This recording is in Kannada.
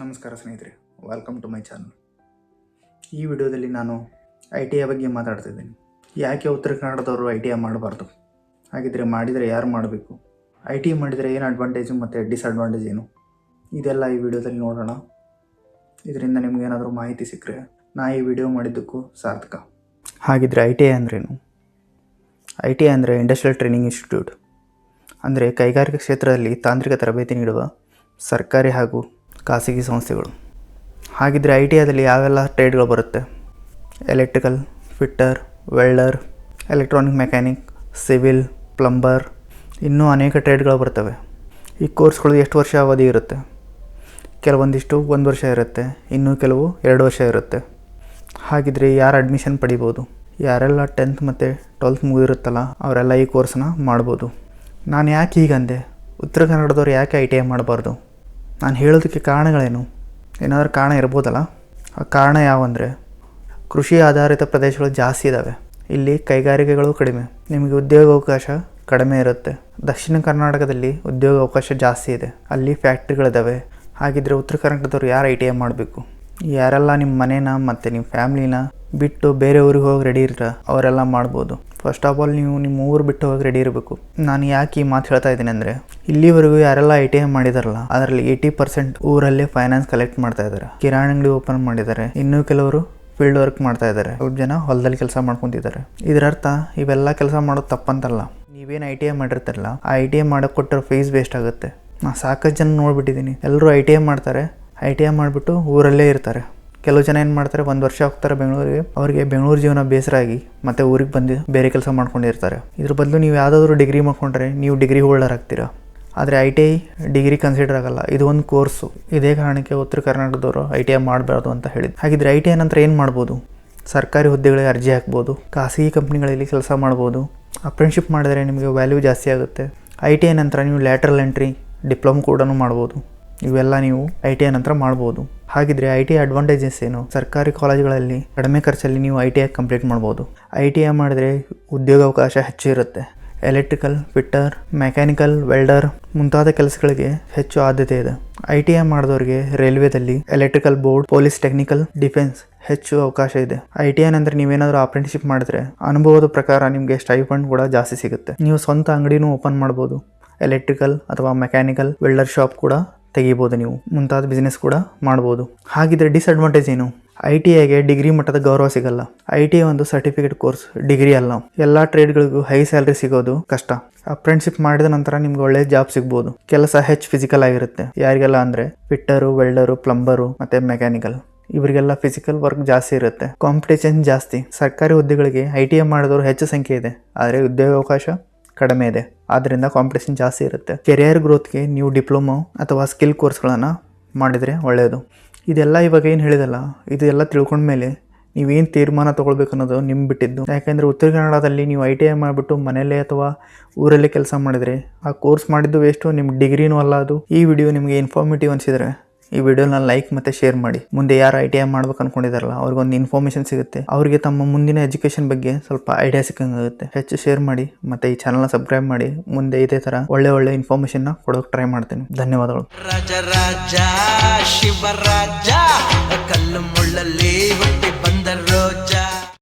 ನಮಸ್ಕಾರ ಸ್ನೇಹಿತರೆ ವೆಲ್ಕಮ್ ಟು ಮೈ ಚಾನಲ್ ಈ ವಿಡಿಯೋದಲ್ಲಿ ನಾನು ಐ ಟಿ ಐ ಬಗ್ಗೆ ಮಾತಾಡ್ತಿದ್ದೀನಿ. ಯಾಕೆ ಉತ್ತರ ಕನ್ನಡದವರು ಐ ಟಿ ಐ ಮಾಡಬಾರ್ದು? ಹಾಗಿದ್ರೆ ಮಾಡಿದರೆ ಯಾರು ಮಾಡಬೇಕು? ಐ ಟಿ ಐ ಮಾಡಿದರೆ ಏನು ಅಡ್ವಾಂಟೇಜು ಮತ್ತು ಡಿಸ್ಅಡ್ವಾಂಟೇಜ್ ಏನು? ಇದೆಲ್ಲ ಈ ವಿಡಿಯೋದಲ್ಲಿ ನೋಡೋಣ. ಇದರಿಂದ ನಿಮಗೇನಾದರೂ ಮಾಹಿತಿ ಸಿಕ್ಕರೆ ನಾ ಈ ವಿಡಿಯೋ ಮಾಡಿದ್ದಕ್ಕೂ ಸಾರ್ಥಕ. ಹಾಗಿದ್ರೆ ಐ ಟಿ ಐ ಅಂದ್ರೇನು? ಐ ಟಿ ಐ ಅಂದರೆ ಇಂಡಸ್ಟ್ರಿಯಲ್ ಟ್ರೈನಿಂಗ್ ಇನ್ಸ್ಟಿಟ್ಯೂಟ್ ಅಂದರೆ ಕೈಗಾರಿಕಾ ಕ್ಷೇತ್ರದಲ್ಲಿ ತಾಂತ್ರಿಕ ತರಬೇತಿ ನೀಡುವ ಸರ್ಕಾರಿ ಹಾಗೂ ಖಾಸಗಿ ಸಂಸ್ಥೆಗಳು. ಹಾಗಿದ್ರೆ ಐ ಟಿ ಐದಲ್ಲಿ ಯಾವೆಲ್ಲ ಟ್ರೇಡ್ಗಳು ಬರುತ್ತೆ? Electrical, fitter, welder, electronic mechanic, civil, plumber ಇನ್ನೂ ಅನೇಕ ಟ್ರೇಡ್ಗಳು ಬರ್ತವೆ. ಈ ಕೋರ್ಸ್ಗಳು ಎಷ್ಟು ವರ್ಷ ಅವಧಿ ಇರುತ್ತೆ? ಕೆಲವೊಂದಿಷ್ಟು ಒಂದು ವರ್ಷ ಇರುತ್ತೆ, ಇನ್ನೂ ಕೆಲವು ಎರಡು ವರ್ಷ ಇರುತ್ತೆ. ಹಾಗಿದ್ರೆ ಯಾರು ಅಡ್ಮಿಷನ್ ಪಡಿಬೋದು? ಯಾರೆಲ್ಲ ಟೆಂತ್ ಮತ್ತು ಟ್ವೆಲ್ತ್ ಮುಗಿದಿರುತ್ತಲ್ಲ, ಅವರೆಲ್ಲ ಈ ಕೋರ್ಸನ್ನ ಮಾಡ್ಬೋದು. ನಾನು ಯಾಕೆ ಹೀಗಂದೆ? ಉತ್ತರ ಕನ್ನಡದವ್ರು ಯಾಕೆ ಐ ಟಿ ಐ ಮಾಡಬಾರ್ದು? ನಾನು ಹೇಳೋದಕ್ಕೆ ಕಾರಣಗಳೇನು? ಏನಾದರೂ ಕಾರಣ ಇರ್ಬೋದಲ್ಲ? ಆ ಕಾರಣ ಯಾವಂದರೆ, ಕೃಷಿ ಆಧಾರಿತ ಪ್ರದೇಶಗಳು ಜಾಸ್ತಿ ಇದ್ದಾವೆ ಇಲ್ಲಿ ಕೈಗಾರಿಕೆಗಳು ಕಡಿಮೆ. ನಿಮಗೆ ಉದ್ಯೋಗಾವಕಾಶ ಕಡಿಮೆ ಇರುತ್ತೆ. ದಕ್ಷಿಣ ಕರ್ನಾಟಕದಲ್ಲಿ ಉದ್ಯೋಗಾವಕಾಶ ಜಾಸ್ತಿ ಇದೆ. ಅಲ್ಲಿ ಫ್ಯಾಕ್ಟ್ರಿಗಳಿದ್ದಾವೆ ಹಾಗಿದ್ದರೆ ಉತ್ತರ ಕರ್ನಾಟಕದವ್ರು ಯಾರು ಐ ಟಿ ಐ ಮಾಡಬೇಕು? ಯಾರೆಲ್ಲ ನಿಮ್ಮ ಮನೇನ ಮತ್ತು ನಿಮ್ಮ ಫ್ಯಾಮ್ಲಿನ ಬಿಟ್ಟು ಬೇರೆ ಊರಿಗೆ ಹೋಗಿ ರೆಡಿ ಇರ್ತಾರೆ, ಅವರೆಲ್ಲ ಮಾಡ್ಬೋದು. ಫಸ್ಟ್ ಆಫ್ ಆಲ್ ನೀವು ನಿಮ್ಮ ಊರು ಬಿಟ್ಟು ಹೋಗಿ ರೆಡಿ ಇರಬೇಕು. ನಾನು ಯಾಕೆ ಈ ಮಾತು ಹೇಳ್ತಾ ಇದ್ದೀನಿ ಅಂದರೆ, ಇಲ್ಲಿವರೆಗೂ ಯಾರೆಲ್ಲ ಐ ಟಿ ಐ ಮಾಡಿದಾರಲ್ಲ, ಅದರಲ್ಲಿ ಏಯ್ಟಿ ಪರ್ಸೆಂಟ್ ಊರಲ್ಲೇ ಫೈನಾನ್ಸ್ ಕಲೆಕ್ಟ್ ಮಾಡ್ತಾ ಇದ್ದಾರೆ. ಕಿರಾಣಿ ಅಂಗಡಿ ಓಪನ್ ಮಾಡಿದ್ದಾರೆ. ಇನ್ನೂ ಕೆಲವರು ಫೀಲ್ಡ್ ವರ್ಕ್ ಮಾಡ್ತಾ ಇದ್ದಾರೆ. ಸ್ವಲ್ಪ ಜನ ಹೊಲದಲ್ಲಿ ಕೆಲಸ ಮಾಡ್ಕೊತಿದ್ದಾರೆ. ಇದರ ಅರ್ಥ ಇವೆಲ್ಲ ಕೆಲಸ ಮಾಡೋದು ತಪ್ಪಂತಲ್ಲ. ನೀವೇನು ಐ ಟಿ ಐ ಮಾಡಿರ್ತಾರಲ್ಲ, ಆ ಐ ಟಿ ಐ ಮಾಡೋಕ್ಕೆ ಕೊಟ್ಟಿರೋ ಫೀಸ್ ವೇಸ್ಟ್ ಆಗುತ್ತೆ. ನಾನು ಸಾಕಷ್ಟು ಜನ ನೋಡ್ಬಿಟ್ಟಿದ್ದೀನಿ. ಎಲ್ಲರೂ ಐ ಟಿ ಐ ಮಾಡ್ತಾರೆ. ಐ ಟಿ ಐ ಮಾಡಿಬಿಟ್ಟು ಊರಲ್ಲೇ ಇರ್ತಾರೆ. ಕೆಲವು ಜನ ಏನು ಮಾಡ್ತಾರೆ, ಒಂದು ವರ್ಷ ಹೋಗ್ತಾರೆ ಬೆಂಗಳೂರಿಗೆ. ಅವರಿಗೆ ಬೆಂಗಳೂರು ಜೀವನ ಬೇಸರ ಆಗಿ ಮತ್ತೆ ಊರಿಗೆ ಬಂದು ಬೇರೆ ಕೆಲಸ ಮಾಡ್ಕೊಂಡಿರ್ತಾರೆ ಇದ್ರ ಬದಲು ನೀವು ಯಾವುದಾದ್ರೂ ಡಿಗ್ರಿ ಮಾಡ್ಕೊಂಡ್ರೆ ನೀವು ಡಿಗ್ರಿ ಹೋಲ್ಡರ್ ಆಗ್ತೀರಾ. ಆದರೆ I T I degree consider ಆಗಲ್ಲ. ಇದು ಒಂದು ಕೋರ್ಸು. ಇದೇ ಕಾರಣಕ್ಕೆ ಉತ್ತರ ಕರ್ನಾಟಕದವರು ಐ ಟಿ ಐ ಮಾಡಬಾರ್ದು ಅಂತ ಹೇಳಿದ್ರು ಹಾಗಿದ್ರೆ ಐ ಟಿ ಐ ನಂತರ ಏನು ಮಾಡ್ಬೋದು? ಸರ್ಕಾರಿ ಹುದ್ದೆಗಳಿಗೆ ಅರ್ಜಿ ಹಾಕ್ಬೋದು. ಖಾಸಗಿ ಕಂಪ್ನಿಗಳಲ್ಲಿ ಕೆಲಸ ಮಾಡ್ಬೋದು. ಅಪ್ರೆಂಟ್ಶಿಪ್ ಮಾಡಿದರೆ ನಿಮಗೆ ವ್ಯಾಲ್ಯೂ ಜಾಸ್ತಿ ಆಗುತ್ತೆ. ಐ ಟಿ ಐ ನಂತರ ನೀವು ಲ್ಯಾಟ್ರಲ್ ಎಂಟ್ರಿ ಡಿಪ್ಲೊಮೊ ಕೂಡ ಮಾಡ್ಬೋದು. ಇವೆಲ್ಲ ನೀವು ಐ ಟಿ ಐ ನಂತರ ಮಾಡ್ಬೋದು. ಹಾಗಿದ್ರೆ ಐ ಟಿ ಐ ಅಡ್ವಾಂಟೇಜಸ್ ಏನು? ಸರ್ಕಾರಿ ಕಾಲೇಜುಗಳಲ್ಲಿ ಕಡಿಮೆ ಖರ್ಚಲ್ಲಿ ನೀವು ಐ ಟಿ ಐ ಕಂಪ್ಲೀಟ್ ಮಾಡ್ಬೋದು. ಐ ಟಿ ಐ ಮಾಡಿದ್ರೆ ಉದ್ಯೋಗಾವಕಾಶ ಹೆಚ್ಚು ಇರುತ್ತೆ. ಎಲೆಕ್ಟ್ರಿಕಲ್ ಫಿಟ್ಟರ್ ಮೆಕ್ಯಾನಿಕಲ್ ವೆಲ್ಡರ್ ಮುಂತಾದ ಕೆಲಸಗಳಿಗೆ ಹೆಚ್ಚು ಆದ್ಯತೆ ಇದೆ. ಐ ಟಿ ಐ ಮಾಡಿದವರಿಗೆ ರೈಲ್ವೆದಲ್ಲಿ electrical board police technical defence ಹೆಚ್ಚು ಅವಕಾಶ ಇದೆ. ಐ ಟಿ ಐ ನಂತರ ನೀವೇನಾದರೂ ಅಪ್ರೆಂಟಿಶಿಪ್ ಮಾಡಿದ್ರೆ ಅನುಭವದ ಪ್ರಕಾರ ನಿಮಗೆ ಸ್ಟೈಫಂಡ್ ಕೂಡ ಜಾಸ್ತಿ ಸಿಗುತ್ತೆ. ನೀವು ಸ್ವಂತ ಅಂಗಡಿನೂ ಓಪನ್ ಮಾಡ್ಬೋದು. ಎಲೆಕ್ಟ್ರಿಕಲ್ ಅಥವಾ ಮೆಕ್ಯಾನಿಕಲ್ ವೆಲ್ಡರ್ ಶಾಪ್ ಕೂಡ ತೆಗಿಬೋದು ನೀವು. ಮುಂತಾದ ಬಿಸ್ನೆಸ್ ಕೂಡ ಮಾಡ್ಬೋದು. ಹಾಗಿದ್ರೆ ಡಿಸ್ಅಡ್ವಾಂಟೇಜ್ ಏನು? ಐ ಟಿ ಐಗೆ ಡಿಗ್ರಿ ಮಟ್ಟದ ಗೌರವ ಸಿಗಲ್ಲ. ಐ ಟಿ ಒಂದು ಸರ್ಟಿಫಿಕೇಟ್ ಕೋರ್ಸ್ ಡಿಗ್ರಿ ಅಲ್ಲ. ಎಲ್ಲ ಟ್ರೇಡ್ಗಳಿಗೂ ಹೈ ಸ್ಯಾಲ್ರಿ ಸಿಗೋದು ಕಷ್ಟ. ಅಪ್ರೆಂಟಿಶಿಪ್ ಮಾಡಿದ ನಂತರ ನಿಮ್ಗೆ ಒಳ್ಳೆ ಜಾಬ್ ಸಿಗ್ಬೋದು. ಕೆಲಸ ಹೆಚ್ಚು ಫಿಸಿಕಲ್ ಆಗಿರುತ್ತೆ. ಯಾರಿಗೆಲ್ಲ ಅಂದ್ರೆ ಫಿಟ್ಟರು ವೆಲ್ಡರು ಪ್ಲಂಬರು ಮತ್ತೆ ಮೆಕ್ಯಾನಿಕಲ್ ಇವರಿಗೆಲ್ಲ ಫಿಸಿಕಲ್ ವರ್ಕ್ ಜಾಸ್ತಿ ಇರುತ್ತೆ. ಕಾಂಪಿಟೇಷನ್ ಜಾಸ್ತಿ. ಸರ್ಕಾರಿ ಹುದ್ದೆಗಳಿಗೆ ಐ ಟಿ ಐ ಮಾಡಿದವರು ಹೆಚ್ಚು ಸಂಖ್ಯೆ ಇದೆ. ಆದರೆ ಉದ್ಯೋಗಾವಕಾಶ ಕಡಿಮೆ ಇದೆ. ಆದ್ದರಿಂದ ಕಾಂಪಿಟೇಷನ್ ಜಾಸ್ತಿ ಇರುತ್ತೆ. ಕೆರಿಯರ್ ಗ್ರೋತ್ಗೆ ನೀವು ಡಿಪ್ಲೊಮೊ ಅಥವಾ ಸ್ಕಿಲ್ ಕೋರ್ಸ್ಗಳನ್ನು ಮಾಡಿದರೆ ಒಳ್ಳೆಯದು ಇದೆಲ್ಲ ಇವಾಗ ಏನು ಹೇಳಿದಲ್ಲ, ಇದೆಲ್ಲ ತಿಳ್ಕೊಂಡ್ಮೇಲೆ ನೀವೇನು ತೀರ್ಮಾನ ತೊಗೊಳ್ಬೇಕು ಅನ್ನೋದು ನಿಮ್ಮ ಬಿಟ್ಟಿದ್ದು. ಯಾಕೆಂದರೆ ಉತ್ತರ ಕನ್ನಡದಲ್ಲಿ ನೀವು ಐ ಟಿ ಐ ಮಾಡಿಬಿಟ್ಟು ಮನೆಯಲ್ಲೇ ಅಥವಾ ಊರಲ್ಲೇ ಕೆಲಸ ಮಾಡಿದರೆ ಆ ಕೋರ್ಸ್ ಮಾಡಿದ್ದು ವೇಸ್ಟು ನಿಮ್ಮ ಡಿಗ್ರಿನೂ ಅಲ್ಲ ಅದು. ಈ ವಿಡಿಯೋ ನಿಮಗೆ ಇನ್ಫಾರ್ಮೇಟಿವ್ ಅನಿಸಿದರೆ ಈ ವಿಡಿಯೋನ ಲೈಕ್ ಮತ್ತು ಶೇರ್ ಮಾಡಿ. ಮುಂದೆ ಯಾರು ಐ ಟಿ ಐ ಮಾಡ್ಬೇಕು ಅನ್ಕೊಂಡಿದಾರಲ್ಲ, ಅವ್ರಿಗೊಂದು ಇನ್ಫಾರ್ಮೇಷನ್ ಸಿಗುತ್ತೆ. ಅವರಿಗೆ ತಮ್ಮ ಮುಂದಿನ ಎಜುಕೇಶನ್ ಬಗ್ಗೆ ಸ್ವಲ್ಪ ಐಡಿಯಾ ಸಿಕ್ಕಂಗಾಗುತ್ತೆ. ಹೆಚ್ಚು ಶೇರ್ ಮಾಡಿ, ಮತ್ತು ಈ ಚಾನಲ್ನ ಸಬ್ಸ್ಕ್ರೈಬ್ ಮಾಡಿ. ಮುಂದೆ ಇದೇ ಥರ ಒಳ್ಳೆ ಒಳ್ಳೆ ಇನ್ಫಾರ್ಮೇಷನ್ನ ಕೊಡೋಕೆ ಟ್ರೈ ಮಾಡ್ತೀನಿ. ಧನ್ಯವಾದಗಳು. ರಾಜ ಬಂದ ರೋಜ.